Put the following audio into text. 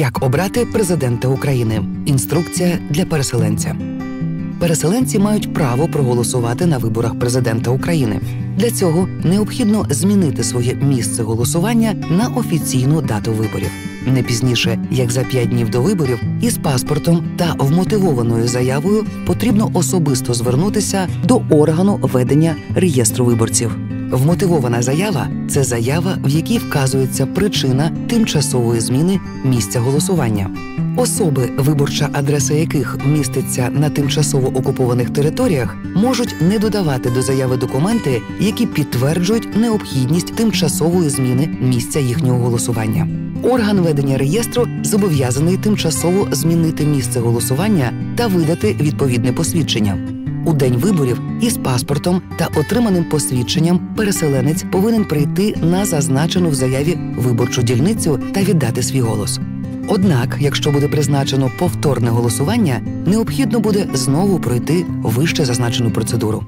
Як обрати президента України? Інструкція для переселенця. Переселенці мають право проголосувати на виборах президента України. Для цього необхідно змінити своє місце голосування на офіційну дату виборів. Не пізніше, як за п'ять днів до виборів, із паспортом та вмотивованою заявою потрібно особисто звернутися до органу ведення реєстру виборців. Вмотивована заява це заява, в якій вказується причина тимчасової зміни місця голосування. Особи, виборча адреса яких міститься на тимчасово окупованих територіях, можуть не додавати до заяви документи, які підтверджують необхідність тимчасової зміни місця їхнього голосування. Орган ведення реєстру зобов'язаний тимчасово змінити місце голосування та видати відповідне посвідчення. У день виборів із паспортом та отриманим посвідченням переселенець повинен прийти на зазначену в заяві виборчу дільницю та віддати свій голос. Однак, якщо буде призначено повторне голосування, необхідно буде знову пройти вище зазначену процедуру.